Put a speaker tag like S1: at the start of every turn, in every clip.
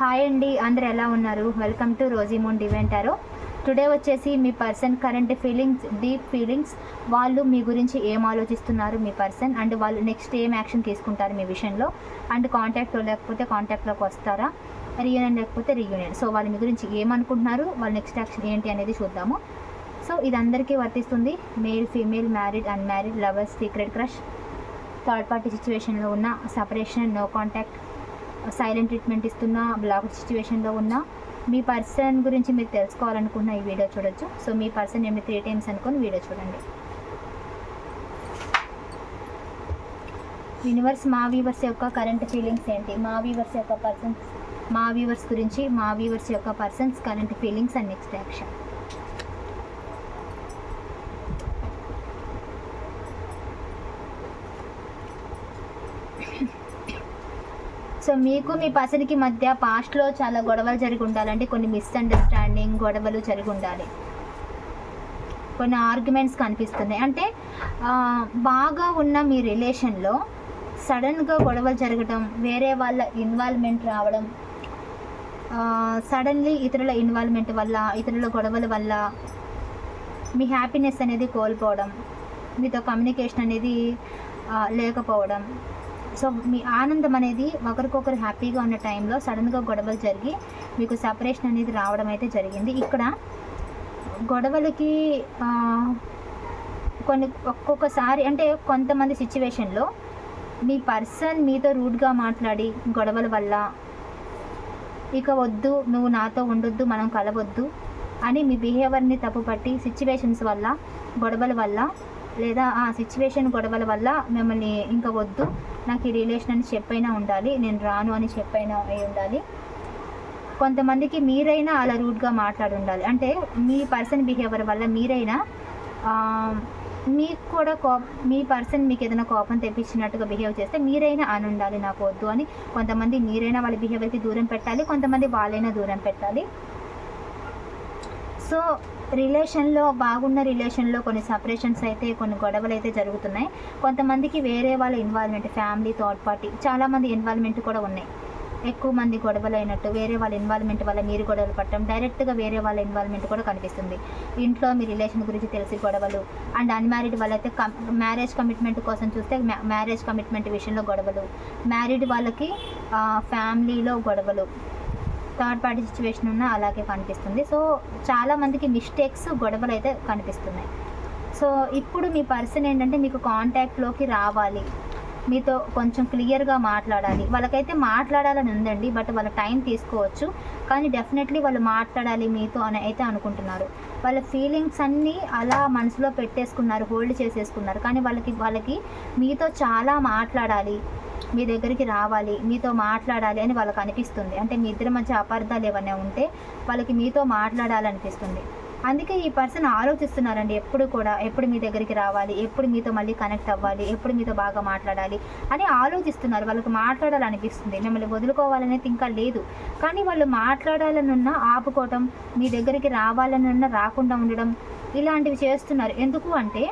S1: Hi అండి అందరు ఎలా ఉన్నారు? వెల్కమ్ టు రోజీ మూన్ డివెంటారో టుడే వచ్చేసి మీ person current feelings deep feelings వాళ్ళు మీ గురించి ఏం ఆలోచిస్తున్నారు మీ పర్సన్ అండ్ వాళ్ళు నెక్స్ట్ ఏం యాక్షన్ తీసుకుంటారు మీ విషయంలో? అండ్ కాంటాక్ట్లో లేకపోతే కాంటాక్ట్లోకి వస్తారా? రీయూనియన్ లేకపోతే రీయూనియన్ సో వాళ్ళు మీ గురించి ఏమనుకుంటున్నారు వాళ్ళ నెక్స్ట్ యాక్షన్ ఏంటి అనేది చూద్దాము. సో ఇది అందరికీ వర్తిస్తుంది. Male female married unmarried lovers secret crush third party సిచ్యువేషన్లో ఉన్న separation no contact silent treatment ఇస్తున్న బ్లాక్ సిచ్యువేషన్లో ఉన్న మీ పర్సన్ గురించి మీరు తెలుసుకోవాలనుకున్న ఈ వీడియో చూడొచ్చు. సో మీ పర్సన్ ఏమి త్రీ టైమ్స్ అనుకుని వీడియో చూడండి. యూనివర్స్ మా వీవర్స్ యొక్క కరెంట్ ఫీలింగ్స్ ఏంటి? మా వీవర్స్ యొక్క పర్సన్స్ మా వీవర్స్ గురించి మా వీవర్స్ యొక్క persons current feelings and next action so మీకు మీ పర్సన్కి మధ్య పాస్ట్లో చాలా గొడవలు జరిగి ఉండాలంటే కొన్ని మిస్అండర్స్టాండింగ్ గొడవలు జరిగి ఉండాలి. కొన్ని ఆర్గ్యుమెంట్స్ కనిపిస్తున్నాయి. అంటే బాగా ఉన్న మీ రిలేషన్లో సడన్గా గొడవలు జరగడం వేరే వాళ్ళ ఇన్వాల్వ్మెంట్ రావడం సడన్లీ ఇతరుల ఇన్వాల్వ్మెంట్ వల్ల ఇతరుల గొడవల వల్ల మీ హ్యాపీనెస్ అనేది కోల్పోవడం మీతో కమ్యూనికేషన్ అనేది లేకపోవడం సో మీ ఆనందం అనేది ఒకరికొకరు హ్యాపీగా ఉన్న టైంలో సడన్గా గొడవలు జరిగి మీకు సపరేషన్ అనేది రావడం అయితే జరిగింది. ఇక్కడ గొడవలకి కొన్ని ఒక్కొక్కసారి అంటే కొంతమంది సిచ్యువేషన్లో మీ పర్సన్ మీతో రూడ్గా మాట్లాడి గొడవల వల్ల ఇక వద్దు నువ్వు నాతో ఉండొద్దు మనం కలవద్దు అని మీ బిహేవియర్ని తప్పుపట్టి సిచ్యువేషన్స్ వల్ల గొడవల వల్ల లేదా ఆ సిచ్యువేషన్ గొడవల వల్ల మిమ్మల్ని ఇంకా వద్దు. నాకు ఈ రిలేషన్ అని చెప్పైనా ఉండాలి. నేను రాను అని చెప్పైనా అయి ఉండాలి. కొంతమందికి మీరైనా అలా రూడ్గా మాట్లాడి ఉండాలి. అంటే మీ పర్సన్ బిహేవియర్ వల్ల మీరైనా మీకు కూడా కో మీ పర్సన్ మీకు ఏదైనా కోపం తెప్పించినట్టుగా బిహేవ్ చేస్తే మీరైనా అని ఉండాలి నాకు వద్దు అని కొంతమంది మీరైనా వాళ్ళ బిహేవియర్కి దూరం పెట్టాలి. కొంతమంది వాళ్ళైనా దూరం పెట్టాలి. సో రిలేషన్లో బాగున్న రిలేషన్లో కొన్ని సపరేషన్స్ అయితే కొన్ని గొడవలు అయితే జరుగుతున్నాయి. కొంతమందికి వేరే వాళ్ళ ఇన్వాల్వ్మెంట్ ఫ్యామిలీ థర్డ్ పార్టీ చాలామంది ఇన్వాల్వ్మెంట్ కూడా ఉన్నాయి. ఎక్కువ మంది గొడవలు అయినట్టు వేరే వాళ్ళ ఇన్వాల్వ్మెంట్ వల్ల మీరు గొడవలు పట్టడం డైరెక్ట్గా వేరే వాళ్ళ ఇన్వాల్వ్మెంట్ కూడా కనిపిస్తుంది. ఇంట్లో మీ రిలేషన్ గురించి తెలిసి గొడవలు అండ్ అన్మ్యారీడ్ వాళ్ళైతే కం మ్యారేజ్ కమిట్మెంట్ కోసం చూస్తే మ్యారేజ్ కమిట్మెంట్ విషయంలో గొడవలు మ్యారీడ్ వాళ్ళకి ఫ్యామిలీలో గొడవలు. థర్డ్ పార్టీ సిచ్యువేషన్ ఉన్నా అలాగే కనిపిస్తుంది. సో చాలా మందికి మిస్టేక్స్ గొడవలు అయితే కనిపిస్తున్నాయి. సో ఇప్పుడు మీ పర్సన్ ఏంటంటే మీకు కాంటాక్ట్లోకి రావాలి. మీతో కొంచెం క్లియర్గా మాట్లాడాలి. వాళ్ళకైతే మాట్లాడాలని ఉందండి బట్ వాళ్ళ టైం తీసుకోవచ్చు. కానీ డెఫినెట్లీ వాళ్ళు మాట్లాడాలి మీతో అని అయితే అనుకుంటున్నారు. వాళ్ళ ఫీలింగ్స్ అన్నీ అలా మనసులో పెట్టేసుకున్నారు హోల్డ్ చేసేసుకున్నారు. కానీ వాళ్ళకి వాళ్ళకి మీతో చాలా మాట్లాడాలి. మీ దగ్గరికి రావాలి మీతో మాట్లాడాలి అని వాళ్ళకి అనిపిస్తుంది. అంటే మీ ఇద్దరి మధ్య అపార్థాలు ఏమైనా ఉంటే వాళ్ళకి మీతో మాట్లాడాలనిపిస్తుంది. అందుకే ఈ పర్సన్ ఆలోచిస్తున్నారండి ఎప్పుడు కూడా ఎప్పుడు మీ దగ్గరికి రావాలి ఎప్పుడు మీతో మళ్ళీ కనెక్ట్ అవ్వాలి ఎప్పుడు మీతో బాగా మాట్లాడాలి అని ఆలోచిస్తున్నారు. వాళ్ళకి మాట్లాడాలనిపిస్తుంది. మిమ్మల్ని వదులుకోవాలనేది ఇంకా లేదు. కానీ వాళ్ళు మాట్లాడాలనున్నా ఆపుకోవటం మీ దగ్గరికి రావాలనున్నా రాకుండా ఉండడం ఇలాంటివి చేస్తున్నారు. ఎందుకు అంటే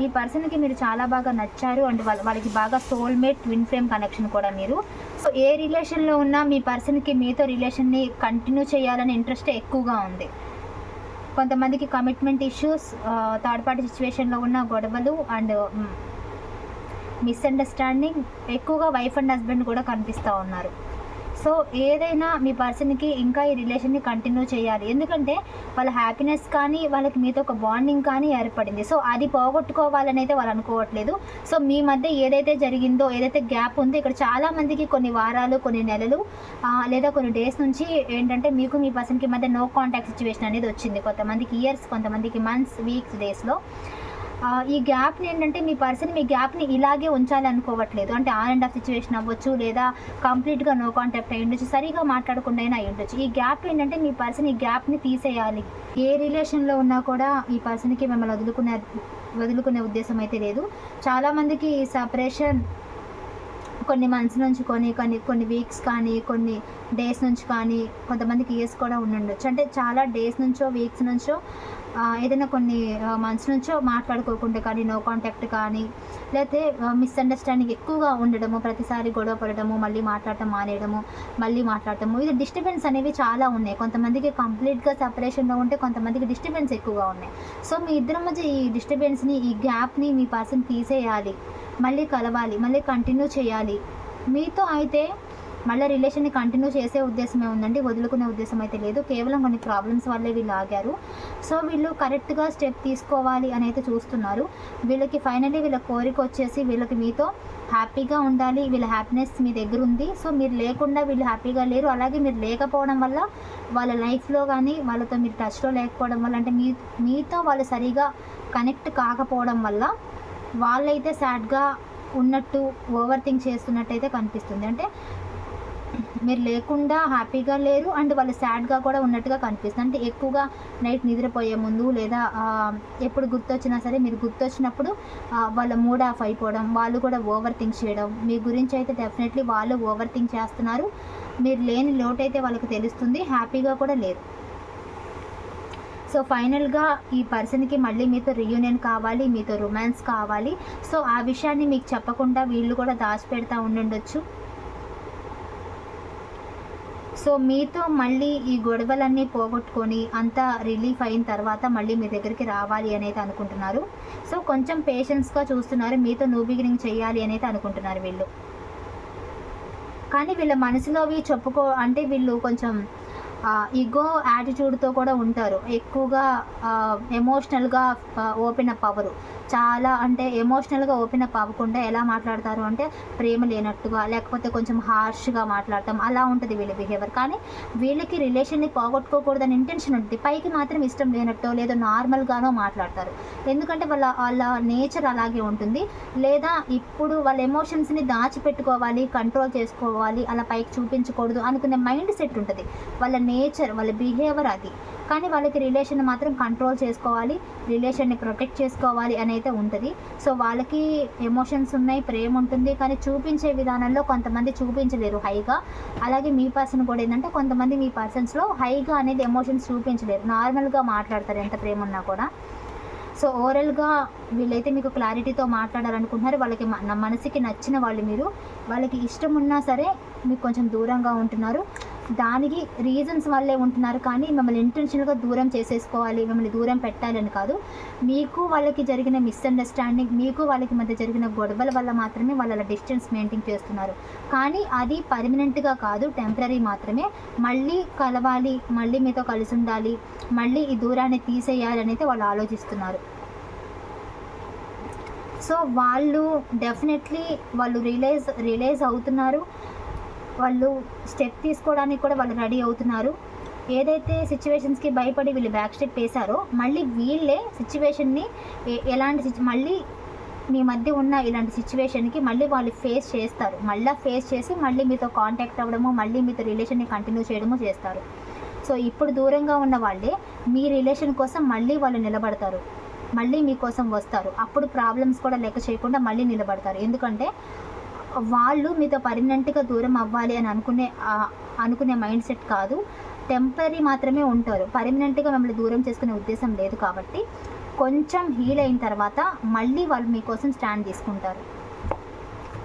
S1: ఈ పర్సన్కి మీరు చాలా బాగా నచ్చారు అండ్ వాళ్ళ వాళ్ళకి బాగా సోల్మేట్ ట్విన్ ఫ్రేమ్ కనెక్షన్ కూడా మీరు. సో ఏ రిలేషన్లో ఉన్నా మీ పర్సన్కి మీతో రిలేషన్ని కంటిన్యూ చేయాలనే ఇంట్రెస్ట్ ఎక్కువగా ఉంది. కొంతమందికి కమిట్మెంట్ ఇష్యూస్ థర్డ్ పార్టీ సిచ్యువేషన్లో ఉన్న గొడవలు అండ్ మిస్అండర్స్టాండింగ్ ఎక్కువగా వైఫ్ అండ్ హస్బెండ్ కూడా కనిపిస్తూ ఉన్నారు. సో ఏదైనా మీ పర్సన్కి ఇంకా ఈ రిలేషన్ని కంటిన్యూ చేయాలి. ఎందుకంటే వాళ్ళ హ్యాపీనెస్ కానీ వాళ్ళకి మీతో ఒక బాండింగ్ కానీ ఏర్పడింది. సో అది పోగొట్టుకోవాలని అయితే వాళ్ళు అనుకోవట్లేదు. సో మీ మధ్య ఏదైతే జరిగిందో ఏదైతే గ్యాప్ ఉందో ఇక్కడ చాలామందికి కొన్ని వారాలు కొన్ని నెలలు లేదా కొన్ని డేస్ నుంచి ఏంటంటే మీకు మీ పర్సన్కి మధ్య నో కాంటాక్ట్ సిచ్యువేషన్ అనేది వచ్చింది. కొంతమందికి ఇయర్స్ కొంతమందికి మంత్స్ వీక్స్ డేస్లో. ఈ గ్యాప్ని ఏంటంటే మీ పర్సన్ మీ గ్యాప్ని ఇలాగే ఉంచాలనుకోవట్లేదు అంటే ఆన్ అండ్ ఆఫ్ సిచ్యువేషన్ అవ్వచ్చు లేదా కంప్లీట్గా నో కాంటాక్ట్ అయ్యి ఉండొచ్చు సరిగా మాట్లాడకుండా అయినా అయ్యి ఉండొచ్చు ఈ గ్యాప్ ఏంటంటే మీ పర్సన్ ఈ గ్యాప్ని తీసేయాలి. ఏ రిలేషన్లో ఉన్నా కూడా ఈ పర్సన్కి మిమ్మల్ని వదులుకునే వదులుకునే ఉద్దేశం అయితే లేదు. చాలామందికి ఈ సపరేషన్ కొన్ని మంత్స్ నుంచి కొన్ని కొన్ని కొన్ని వీక్స్ కానీ కొన్ని డేస్ నుంచి కానీ కొంతమందికి ఇయర్స్ కూడా ఉండుండొచ్చు. అంటే చాలా డేస్ నుంచో వీక్స్ నుంచో ఏదైనా కొన్ని మంత్స్ నుంచో మాట్లాడుకోకుండా కానీ నో కాంటాక్ట్ కానీ లేకపోతే మిస్అండర్స్టాండింగ్ ఎక్కువగా ఉండడము ప్రతిసారి గొడవ పడడము మళ్ళీ మాట్లాడటం మానేయడము మళ్ళీ మాట్లాడటము ఇది డిస్టర్బెన్స్ అనేవి చాలా ఉన్నాయి. కొంతమందికి కంప్లీట్గా సపరేషన్లో ఉంటే కొంతమందికి డిస్టర్బెన్స్ ఎక్కువగా ఉన్నాయి. సో మీ ఇద్దరి మధ్య ఈ డిస్టర్బెన్స్ని ఈ గ్యాప్ని మీ పర్సన్ తీసేయాలి మళ్ళీ కలవాలి మళ్ళీ కంటిన్యూ చేయాలి. మీతో అయితే మళ్ళీ రిలేషన్ని కంటిన్యూ చేసే ఉద్దేశమే ఉందండి వదులుకునే ఉద్దేశం అయితే లేదు. కేవలం కొన్ని ప్రాబ్లమ్స్ వల్లే వీళ్ళు ఆగారు. సో వీళ్ళు కరెక్ట్గా స్టెప్ తీసుకోవాలి అని అయితే చూస్తున్నారు. వీళ్ళకి ఫైనలీ వీళ్ళ కోరిక వచ్చేసి వీళ్ళకి మీతో హ్యాపీగా ఉండాలి వీళ్ళ హ్యాపీనెస్ మీ దగ్గర ఉంది. సో మీరు లేకుండా వీళ్ళు హ్యాపీగా లేరు. అలాగే మీరు లేకపోవడం వల్ల వాళ్ళ లైఫ్లో కానీ వాళ్ళతో మీరు టచ్లో లేకపోవడం వల్ల అంటే మీ మీతో వాళ్ళు సరిగా కనెక్ట్ కాకపోవడం వల్ల వాళ్ళైతే సాడ్గా ఉన్నట్టు ఓవర్ థింక్ చేస్తున్నట్టయితే కనిపిస్తుంది. అంటే మీరు లేకుండా హ్యాపీగా లేరు అండ్ వాళ్ళు సాడ్గా కూడా ఉన్నట్టుగా కనిపిస్తుంది. అంటే ఎక్కువగా నైట్ నిద్రపోయే ముందు లేదా ఎప్పుడు గుర్తొచ్చినా సరే మీరు గుర్తొచ్చినప్పుడు వాళ్ళ మూడ్ ఆఫ్ అయిపోవడం వాళ్ళు కూడా ఓవర్ థింక్ చేయడం. మీ గురించి అయితే డెఫినెట్లీ వాళ్ళు ఓవర్ థింక్ చేస్తున్నారు. మీరు లేని లోటు అయితే వాళ్ళకి తెలుస్తుంది. హ్యాపీగా కూడా లేరు. సో ఫైనల్గా ఈ పర్సన్కి మళ్ళీ మీతో రియూనియన్ కావాలి మీతో రొమాన్స్ కావాలి. సో ఆ విషయాన్ని మీకు చెప్పకుండా వీళ్ళు కూడా దాచిపెడతా ఉండుండొచ్చు. సో మీతో మళ్ళీ ఈ గొడవలన్నీ పోగొట్టుకొని అంతా రిలీఫ్ అయిన తర్వాత మళ్ళీ మీ దగ్గరికి రావాలి అనేది అనుకుంటున్నారు. సో కొంచెం పేషెన్స్గా చూస్తున్నారు మీతో న్యూ బిగినింగ్ చేయాలి అనేది అనుకుంటున్నారు వీళ్ళు. కానీ వీళ్ళ మనసులోవి చెప్పుకో అంటే వీళ్ళు కొంచెం ఈగో యాటిట్యూడ్తో కూడా ఉంటారు. ఎక్కువగా ఎమోషనల్గా ఓపెన్ అప్ అవ్వరు. చాలా అంటే ఎమోషనల్గా ఓపెన్ అప్ అవ్వకుండా ఎలా మాట్లాడతారు అంటే ప్రేమ లేనట్టుగా లేకపోతే కొంచెం హార్ష్గా మాట్లాడటం అలా ఉంటుంది వీళ్ళ బిహేవియర్ కానీ వీళ్ళకి రిలేషన్ని పోగొట్టుకోకూడదని ఇంటెన్షన్ ఉంటుంది పైకి మాత్రం ఇష్టం లేనట్టో లేదో నార్మల్గానో మాట్లాడతారు. ఎందుకంటే వాళ్ళ వాళ్ళ నేచర్ అలాగే ఉంటుంది. లేదా ఇప్పుడు వాళ్ళ ఎమోషన్స్ని దాచిపెట్టుకోవాలి కంట్రోల్ చేసుకోవాలి అలా పైకి చూపించకూడదు అనుకునే మైండ్ సెట్ ఉంటుంది. వాళ్ళ నేచర్ వాళ్ళ బిహేవియర్ అది. కానీ వాళ్ళకి రిలేషన్ మాత్రం కంట్రోల్ చేసుకోవాలి రిలేషన్ని ప్రొటెక్ట్ చేసుకోవాలి అని అయితే ఉంటుంది. సో వాళ్ళకి ఎమోషన్స్ ఉన్నాయి ప్రేమ ఉంటుంది కానీ చూపించే విధానంలో కొంతమంది చూపించలేరు హైగా అలాగే మీ పర్సన్ కూడా ఏంటంటే కొంతమంది మీ పర్సన్స్లో హైగా అనేది ఎమోషన్స్ చూపించలేరు. నార్మల్గా మాట్లాడతారు ఎంత ప్రేమ ఉన్నా కూడా. సో ఓవరాల్గా వీళ్ళైతే మీకు క్లారిటీతో మాట్లాడాలనుకుంటున్నారు. వాళ్ళకి మనసుకి నచ్చిన వాళ్ళు మీరు. వాళ్ళకి ఇష్టం ఉన్నా సరే మీకు కొంచెం దూరంగా ఉంటున్నారు. దానికి రీజన్స్ వల్లే ఉంటున్నారు. కానీ మిమ్మల్ని ఇంటెన్షన్గా దూరం చేసేసుకోవాలి మిమ్మల్ని దూరం పెట్టాలని కాదు. మీకు వాళ్ళకి జరిగిన మిస్అండర్స్టాండింగ్ మీకు వాళ్ళకి మధ్య జరిగిన గొడవల వల్ల మాత్రమే వాళ్ళ డిస్టెన్స్ మెయింటైన్ చేస్తున్నారు. కానీ అది పర్మనెంట్గా కాదు టెంపరీ మాత్రమే. మళ్ళీ కలవాలి మళ్ళీ మీతో కలిసి ఉండాలి మళ్ళీ ఈ దూరాన్ని తీసేయాలని అయితే వాళ్ళు ఆలోచిస్తున్నారు. సో వాళ్ళు డెఫినెట్లీ వాళ్ళు రిలైజ్ రిలైజ్ అవుతున్నారు. వాళ్ళు స్టెప్ తీసుకోవడానికి కూడా వాళ్ళు రెడీ అవుతున్నారు. ఏదైతే సిచ్యువేషన్స్కి భయపడి వీళ్ళు బ్యాక్ స్టెప్ వేశారో మళ్ళీ వీళ్ళే సిచ్యువేషన్ని ఎలాంటి మళ్ళీ మీ మధ్య ఉన్న ఇలాంటి సిచ్యువేషన్కి మళ్ళీ వాళ్ళు ఫేస్ చేస్తారు. మళ్ళీ ఫేస్ చేసి మళ్ళీ మీతో కాంటాక్ట్ అవ్వడము మళ్ళీ మీతో రిలేషన్ని కంటిన్యూ చేయడము చేస్తారు. సో ఇప్పుడు దూరంగా ఉన్న వాళ్ళే మీ రిలేషన్ కోసం మళ్ళీ వాళ్ళు నిలబడతారు. మళ్ళీ మీకోసం వస్తారు. అప్పుడు ప్రాబ్లమ్స్ కూడా లెక్క చేయకుండా మళ్ళీ నిలబడతారు. ఎందుకంటే వాళ్ళు మీతో పర్మనెంట్గా దూరం అవ్వాలి అని అనుకునే అనుకునే మైండ్ సెట్ కాదు. టెంపరీ మాత్రమే ఉంటారు. పర్మనెంట్గా మిమ్మల్ని దూరం చేసుకునే ఉద్దేశం లేదు కాబట్టి కొంచెం హీల్ అయిన తర్వాత మళ్ళీ వాళ్ళు మీకోసం స్టాండ్ తీసుకుంటారు.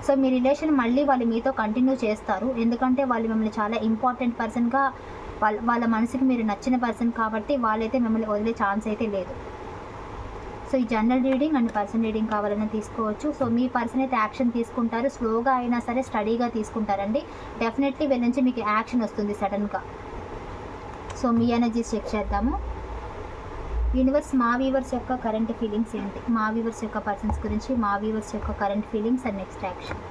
S1: సో మీ రిలేషన్ మళ్ళీ వాళ్ళు మీతో కంటిన్యూ చేస్తారు. ఎందుకంటే వాళ్ళు మిమ్మల్ని చాలా ఇంపార్టెంట్ పర్సన్గా వాళ్ళ వాళ్ళ మనసుకి మీరు నచ్చిన పర్సన్ కాబట్టి వాళ్ళైతే మిమ్మల్ని వదిలే ఛాన్స్ అయితే లేదు. సో ఈ general reading and person reading కావాలని తీసుకోవచ్చు. సో మీ పర్సన్ అయితే యాక్షన్ తీసుకుంటారు. స్లోగా అయినా సరే స్టడీగా తీసుకుంటారండి. డెఫినెట్లీ వీళ్ళ నుంచి మీకు యాక్షన్ వస్తుంది సడన్గా సో మీ ఎనర్జీస్ చెక్ చేద్దాము. యూనివర్స్ మా వీవర్స్ యొక్క కరెంట్ ఫీలింగ్స్ ఏంటి? మా వీవర్స్ యొక్క పర్సన్స్ గురించి మా వీవర్స్ యొక్క current feelings and next action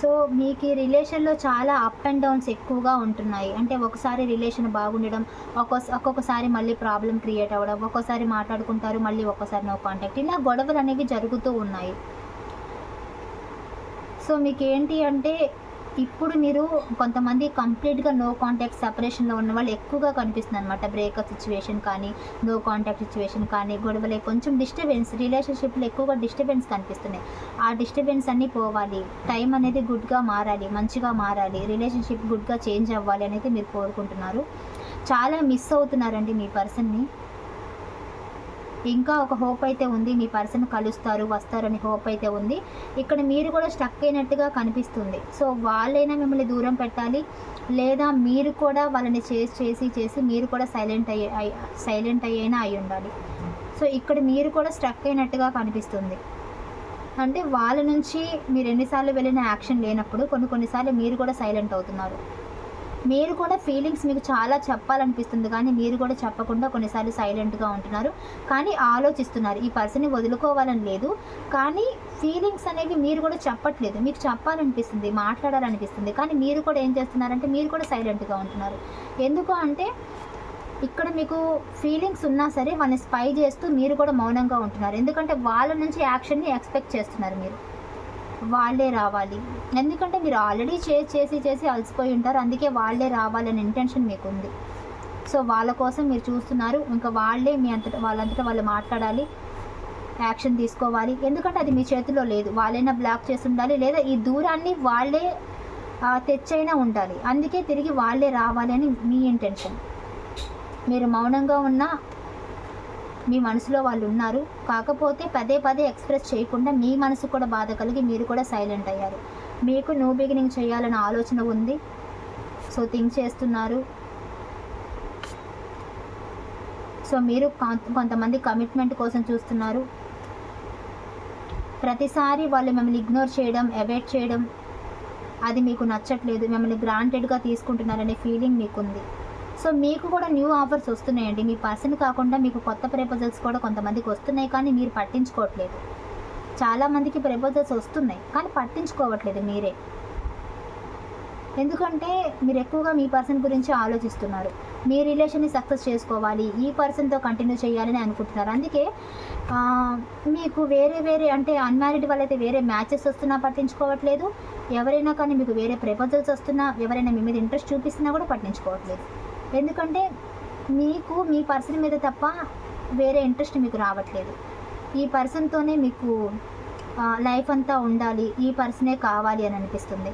S1: so మీకు ఈ రిలేషన్లో చాలా అప్ అండ్ డౌన్స్ ఎక్కువగా ఉంటున్నాయి. అంటే ఒకసారి రిలేషన్ బాగుండడం ఒక్కో ఒక్కొక్కసారి మళ్ళీ ప్రాబ్లం క్రియేట్ అవ్వడం ఒక్కోసారి మాట్లాడుకుంటారు మళ్ళీ ఒక్కోసారి నో కాంటాక్ట్ ఇలా గొడవలు అనేవి జరుగుతూ ఉన్నాయి. సో మీకు ఏంటి అంటే ఇప్పుడు మీరు కొంతమంది కంప్లీట్గా నో కాంటాక్ట్ సపరేషన్లో ఉన్న వాళ్ళు ఎక్కువగా కనిపిస్తుంది అనమాట బ్రేకప్ సిచ్యువేషన్ కానీ నో కాంటాక్ట్ సిచ్యువేషన్ కానీ గొడవలే కొంచెం డిస్టర్బెన్స్ రిలేషన్షిప్లో ఎక్కువగా డిస్టర్బెన్స్ కనిపిస్తున్నాయి. ఆ డిస్టర్బెన్స్ అన్నీ పోవాలి. టైం అనేది గుడ్గా మారాలి మంచిగా మారాలి. రిలేషన్షిప్ గుడ్గా చేంజ్ అవ్వాలి అనేది మీరు కోరుకుంటున్నారు. చాలా మిస్ అవుతున్నారండి మీ పర్సన్ని ఇంకా ఒక హోప్ అయితే ఉంది. మీ పర్సన్ కలుస్తారు వస్తారని హోప్ అయితే ఉంది. ఇక్కడ మీరు కూడా స్టక్ అయినట్టుగా కనిపిస్తుంది. సో వాళ్ళైనా మిమ్మల్ని దూరం పెట్టాలి. లేదా మీరు కూడా వాళ్ళని చేసి చేసి చేసి మీరు కూడా సైలెంట్ అయ్యే సైలెంట్ అయ్యేనా అయి ఉండాలి. సో ఇక్కడ మీరు కూడా స్ట్రక్ అయినట్టుగా కనిపిస్తుంది. అంటే వాళ్ళ నుంచి మీరు ఎన్నిసార్లు వెళ్ళిన యాక్షన్ లేనప్పుడు కొన్ని కొన్నిసార్లు మీరు కూడా సైలెంట్ అవుతున్నారు. మీరు కూడా ఫీలింగ్స్ మీకు చాలా చెప్పాలనిపిస్తుంది. కానీ మీరు కూడా చెప్పకుండా కొన్నిసార్లు సైలెంట్గా ఉంటున్నారు. కానీ ఆలోచిస్తున్నారు. ఈ పర్సన్ని వదులుకోవాలని లేదు. కానీ ఫీలింగ్స్ అనేవి మీరు కూడా చెప్పట్లేదు. మీకు చెప్పాలనిపిస్తుంది మాట్లాడాలనిపిస్తుంది. కానీ మీరు కూడా ఏం చేస్తున్నారంటే మీరు కూడా సైలెంట్గా ఉంటున్నారు. ఎందుకు అంటే ఇక్కడ మీకు ఫీలింగ్స్ ఉన్నా సరే వాళ్ళని స్పై చేస్తూ మీరు కూడా మౌనంగా ఉంటున్నారు. ఎందుకంటే వాళ్ళ నుంచి యాక్షన్ని ఎక్స్పెక్ట్ చేస్తున్నారు మీరు. వాళ్ళే రావాలి. ఎందుకంటే మీరు ఆల్రెడీ చేసి చేసి చేసి అలసిపోయి ఉంటారు. అందుకే వాళ్ళే రావాలనే ఇంటెన్షన్ మీకు ఉంది సో వాళ్ళ కోసం మీరు చూస్తున్నారు. ఇంకా వాళ్ళే మీ అంతటా వాళ్ళంతటా వాళ్ళు మాట్లాడాలి. యాక్షన్ తీసుకోవాలి. ఎందుకంటే అది మీ చేతిలో లేదు. వాళ్ళైనా బ్లాక్ చేసి ఉండాలి. లేదా ఈ దూరాన్ని వాళ్ళే తెచ్చైనా ఉండాలి. అందుకే తిరిగి వాళ్ళే రావాలి అని మీ ఇంటెన్షన్ మీరు మౌనంగా ఉన్నా మీ మనసులో వాళ్ళు ఉన్నారు. కాకపోతే పదే పదే ఎక్స్ప్రెస్ చేయకుండా మీ మనసు కూడా బాధ కలిగి మీరు కూడా సైలెంట్ అయ్యారు. మీకు న్యూ బిగినింగ్ చేయాలనే ఆలోచన ఉంది. సో థింక్ చేస్తున్నారు. సో మీరు కొంతమంది కమిట్మెంట్ కోసం చూస్తున్నారు. ప్రతిసారి వాళ్ళు మిమ్మల్ని ఇగ్నోర్ చేయడం అవాయిడ్ చేయడం అది మీకు నచ్చట్లేదు. మిమ్మల్ని గ్రాంటెడ్గా తీసుకుంటున్నారనే ఫీలింగ్ మీకుంది. సో మీకు కూడా న్యూ ఆఫర్స్ వస్తున్నాయండి. మీ పర్సన్ కాకుండా మీకు కొత్త ప్రపోజల్స్ కూడా కొంతమందికి వస్తున్నాయి కానీ మీరు పట్టించుకోవట్లేదు. చాలామందికి ప్రపోజల్స్ వస్తున్నాయి కానీ పట్టించుకోవట్లేదు మీరే. ఎందుకంటే మీరు ఎక్కువగా మీ పర్సన్ గురించి ఆలోచిస్తున్నారు. మీ రిలేషన్ని సక్సెస్ చేసుకోవాలి ఈ పర్సన్తో కంటిన్యూ చేయాలని అనుకుంటున్నారు. అందుకే మీకు వేరే వేరే అంటే అన్మ్యారీడ్ వాళ్ళైతే వేరే మ్యాచెస్ వస్తున్నా పట్టించుకోవట్లేదు. ఎవరైనా కానీ మీకు వేరే ప్రపోజల్స్ వస్తున్నా ఎవరైనా మీ మీద ఇంట్రెస్ట్ చూపిస్తున్నా కూడా పట్టించుకోవట్లేదు. ఎందుకంటే మీకు మీ పర్సన్ మీద తప్ప వేరే ఇంట్రెస్ట్ మీకు రావట్లేదు. ఈ పర్సన్తోనే మీకు లైఫ్ అంతా ఉండాలి ఈ పర్సనే కావాలి అని అనిపిస్తుంది.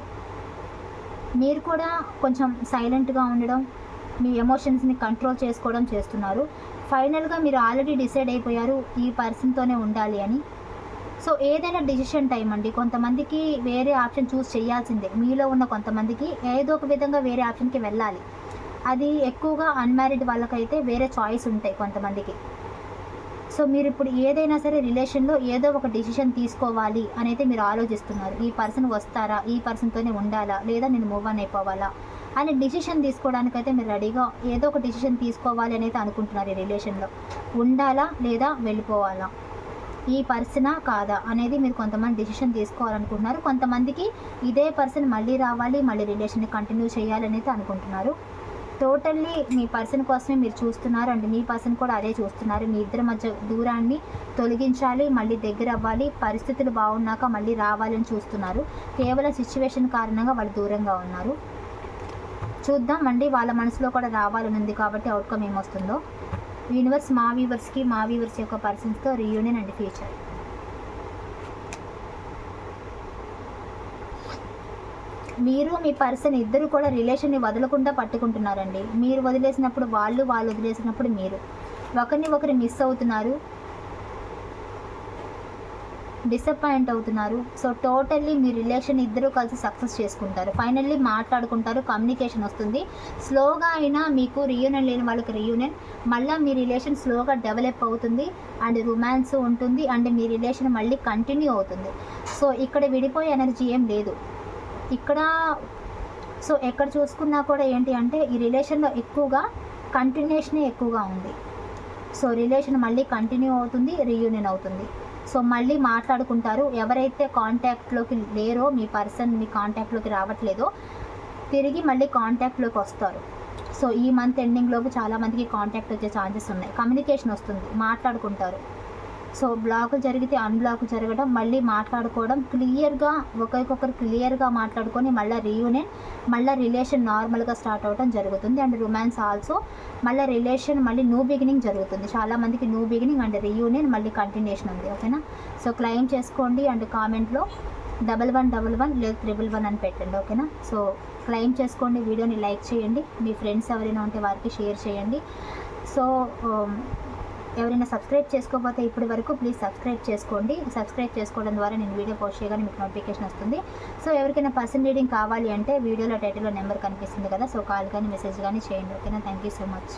S1: మీరు కూడా కొంచెం సైలెంట్గా ఉండడం మీ ఎమోషన్స్ని కంట్రోల్ చేసుకోవడం చేస్తున్నారు. ఫైనల్గా మీరు ఆల్రెడీ డిసైడ్ అయిపోయారు ఈ పర్సన్తోనే ఉండాలి అని. సో ఏదైనా డిసిషన్ టైం అండి. కొంతమందికి వేరే ఆప్షన్ చూస్ చేయాల్సిందే. మీలో ఉన్న కొంతమందికి ఏదో ఒక విధంగా వేరే ఆప్షన్కి వెళ్ళాలి. అది ఎక్కువగా అన్మ్యారీడ్ వాళ్ళకైతే వేరే చాయిస్ ఉంటాయి కొంతమందికి. సో మీరు ఇప్పుడు ఏదైనా సరే రిలేషన్లో ఏదో ఒక డిసిషన్ తీసుకోవాలి అనేది మీరు ఆలోచిస్తున్నారు. ఈ పర్సన్ వస్తారా? ఈ పర్సన్తోనే ఉండాలా? లేదా నేను మూవ్ ఆన్ అయిపోవాలా? అని డిసిషన్ తీసుకోవడానికైతే మీరు రెడీగా ఏదో ఒక డిసిషన్ తీసుకోవాలి అనేది అనుకుంటున్నారు ఈ రిలేషన్లో ఉండాలా లేదా వెళ్ళిపోవాలా? ఈ పర్సనా కాదా? అనేది మీరు కొంతమంది డిసిషన్ తీసుకోవాలనుకుంటున్నారు. కొంతమందికి ఇదే పర్సన్ మళ్ళీ రావాలి మళ్ళీ రిలేషన్ని కంటిన్యూ చేయాలనేది అనుకుంటున్నారు. టోటల్లీ మీ పర్సన్ కోసమే మీరు చూస్తున్నారు అండ్ మీ పర్సన్ కూడా అదే చూస్తున్నారు. మీ ఇద్దరి మధ్య దూరాన్ని తొలగించాలి మళ్ళీ దగ్గర అవ్వాలి పరిస్థితులు బాగున్నాక మళ్ళీ రావాలని చూస్తున్నారు. కేవలం సిచ్యువేషన్ కారణంగా వాళ్ళు దూరంగా ఉన్నారు. చూద్దాం అండి వాళ్ళ మనసులో కూడా రావాలని ఉంది కాబట్టి అవుట్కమ్ ఏమొస్తుందో. యూనివర్స్ మా వ్యూవర్స్కి మా వ్యూవర్స్ యొక్క పర్సన్స్తో రీయూనియన్ అండ్ ఫ్యూచర్. మీరు మీ పర్సన్ ఇద్దరు కూడా రిలేషన్ని వదలకుండా పట్టుకుంటున్నారండి. మీరు వదిలేసినప్పుడు వాళ్ళు వాళ్ళు వదిలేసినప్పుడు మీరు. ఒకరిని ఒకరు మిస్ అవుతున్నారు. డిసప్పాయింట్ అవుతున్నారు. సో టోటల్లీ మీ రిలేషన్ ఇద్దరు కలిసి సక్సెస్ చేసుకుంటారు. ఫైనల్లీ మాట్లాడుకుంటారు. కమ్యూనికేషన్ వస్తుంది. స్లోగా అయినా మీకు రీయూనియన్ లేని వాళ్ళకి రీయూనియన్ మళ్ళీ మీ రిలేషన్ స్లోగా డెవలప్ అవుతుంది. అండ్ రొమాన్స్ ఉంటుంది. అండ్ మీ రిలేషన్ మళ్ళీ కంటిన్యూ అవుతుంది. సో ఇక్కడ విడిపోయే ఎనర్జీ ఏం లేదు. ఇక్కడ సో ఎక్కడ చూసుకున్నా కూడా ఏంటి అంటే ఈ రిలేషన్లో ఎక్కువగా కంటిన్యూషనే ఎక్కువగా ఉంది. సో రిలేషన్ మళ్ళీ కంటిన్యూ అవుతుంది రీయూనియన్ అవుతుంది. సో మళ్ళీ మాట్లాడుకుంటారు. ఎవరైతే కాంటాక్ట్లోకి లేరో మీ పర్సన్ మీ కాంటాక్ట్లోకి రావట్లేదో తిరిగి మళ్ళీ కాంటాక్ట్లోకి వస్తారు. సో ఈ మంత్ ఎండింగ్లోపు చాలామందికి కాంటాక్ట్ వచ్చే ఛాన్సెస్ ఉన్నాయి. కమ్యూనికేషన్ వస్తుంది మాట్లాడుకుంటారు. సో బ్లాక్ జరిగితే అన్బ్లాక్ జరగడం మళ్ళీ మాట్లాడుకోవడం క్లియర్గా ఒకరికొకరు క్లియర్గా మాట్లాడుకొని మళ్ళీ రీయూనియన్ మళ్ళీ రిలేషన్ నార్మల్గా స్టార్ట్ అవ్వడం జరుగుతుంది. అండ్ రొమాన్స్ ఆల్సో మళ్ళీ రిలేషన్ మళ్ళీ న్యూ బిగినింగ్ జరుగుతుంది. చాలామందికి న్యూ బిగినింగ్ అండ్ రీయూనియన్ మళ్ళీ కంటిన్యూషన్ ఉంది ఓకేనా సో క్లెయిమ్ చేసుకోండి అండ్ కామెంట్లో డబల్ వన్ డబల్ వన్ లేదు త్రిబుల్ వన్ అని పెట్టండి ఓకేనా సో క్లెయిమ్ చేసుకోండి వీడియోని లైక్ చేయండి. మీ ఫ్రెండ్స్ ఎవరైనా ఉంటే వారికి షేర్ చేయండి. సో um, ఎవరైనా సబ్స్క్రైబ్ చేసుకోకపోతే ఇప్పటి వరకు ప్లీజ్ సబ్స్క్రైబ్ చేసుకోండి. సబ్స్క్రైబ్ చేసుకోవడం ద్వారా నేను వీడియో పోస్ట్ చేయగానే మీకు నోటిఫికేషన్ వస్తుంది. సో ఎవరికైనా పర్సన్ రీడింగ్ కావాలి అంటే వీడియోలో టైటిల్లో నెంబర్ కనిపిస్తుంది కదా. సో కాల్ కానీ మెసేజ్ కానీ చేయండి. ఓకేనా? Thank you so much.